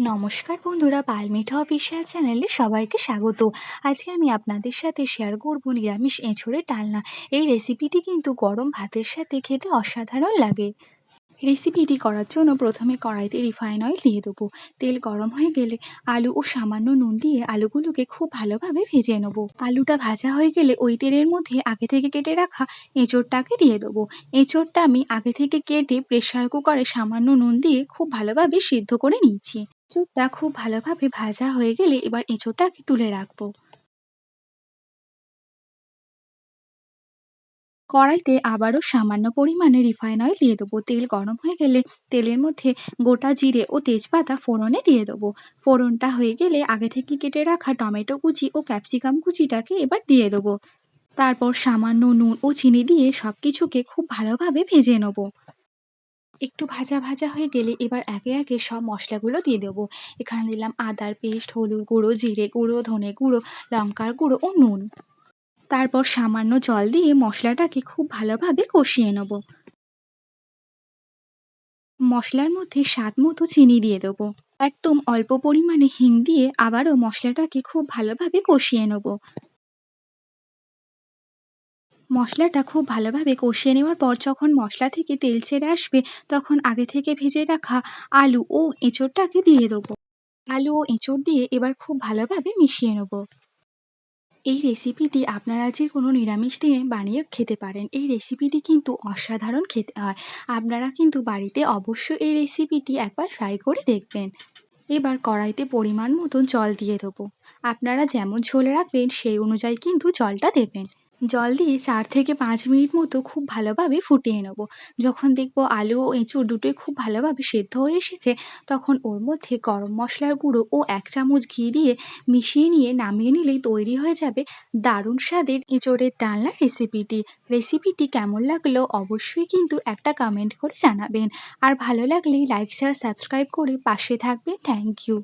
নমস্কার বন্ধুরা পালমিঠা অফিসিয়াল চ্যানেলে সবাইকে স্বাগত। আজকে আমি আপনাদের সাথে শেয়ার করব নিরামিষ এঁচড়ের ডালনা। এই রেসিপিটি কিন্তু গরম ভাতের সাথে খেতে অসাধারণ লাগে। রেসিপিটি করার জন্য প্রথমে কড়াইতে রিফাইন অয়েল দিয়ে দেবো। তেল গরম হয়ে গেলে আলু ও সামান্য নুন দিয়ে আলুগুলোকে খুব ভালোভাবে ভেজে নেব। আলুটা ভাজা হয়ে গেলে ওই তেলের মধ্যে আগে থেকে কেটে রাখা এঁচড়টাকে দিয়ে দেবো। এঁচড়টা আমি আগে থেকে কেটে প্রেশার কুকারে সামান্য নুন দিয়ে খুব ভালোভাবে সিদ্ধ করে নিয়েছি। এঁচোড়টা খুব ভালোভাবে ভাজা হয়ে গেলে এবার এঁচোড়টাকে তুলে রাখব। কড়াইতে আবারও সামান্য পরিমাণে রিফাইন অয়েল দিয়ে দেবো। তেল গরম হয়ে গেলে তেলের মধ্যে গোটা জিরে ও তেজপাতা ফোড়নে দিয়ে দেবো। ফোড়নটা হয়ে গেলে আগে থেকে কেটে রাখা টমেটো কুচি ও ক্যাপসিকাম কুচিটাকে এবার দিয়ে দেবো। তারপর সামান্য নুন ও চিনি দিয়ে সব কিছুকে খুব ভালোভাবে ভেজে নেব। একটু ভাজা ভাজা হয়ে গেলে এবার একে একে সব মশলাগুলো দিয়ে দেবো। এখানে দিলাম আদার পেস্ট, হলুদ গুঁড়ো, জিরে গুঁড়ো, ধনে গুঁড়ো, লঙ্কার গুঁড়ো ও নুন। তারপর সামান্য জল দিয়ে মশলাটাকে খুব ভালোভাবে কষিয়ে নেব। মশলার মধ্যে স্বাদ মতো চিনি দিয়ে দেবো। একদম অল্প পরিমাণে হিং দিয়ে আবারও মশলাটাকে খুব ভালোভাবে কষিয়ে নেব। মশলাটা খুব ভালোভাবে কষিয়ে নেওয়ার পর যখন মশলা থেকে তেল ছেড়ে আসবে, তখন আগে থেকে ভেজে রাখা আলু ও এঁচোড়টাকে দিয়ে দেবো। আলু ও এঁচোড় দিয়ে এবার খুব ভালোভাবে মিশিয়ে নেব। এই রেসিপিটি আপনারা যে কোনো নিরামিষ দিনে বানিয়ে খেতে পারেন। এই রেসিপিটি কিন্তু অসাধারণ খেতে হয়। আপনারা কিন্তু বাড়িতে অবশ্যই এই রেসিপিটি একবার ট্রাই করে দেখবেন। এবার কড়াইতে পরিমাণ মতন জল দিয়ে দেবো। আপনারা যেমন ঝোল রাখবেন, সেই অনুযায়ী কিন্তু জলটা দেবেন। জল দিয়ে চার থেকে পাঁচ মিনিট মতো খুব ভালোভাবে ফুটিয়ে নেব। যখন দেখব আলু ও এঁচুড় দুটোই খুব ভালোভাবে সেদ্ধ হয়ে এসেছে, তখন ওর মধ্যে গরম মশলার গুঁড়ো ও এক চামচ ঘি দিয়ে মিশিয়ে নিয়ে নামিয়ে নিলেই তৈরি হয়ে যাবে দারুণ স্বাদের এঁচোড়ের ডালনা রেসিপিটি। রেসিপিটি কেমন লাগল অবশ্যই কিন্তু একটা কমেন্ট করে জানাবেন। আর ভালো লাগলেই লাইক, শেয়ার, সাবস্ক্রাইব করে পাশে থাকবেন। Thank you.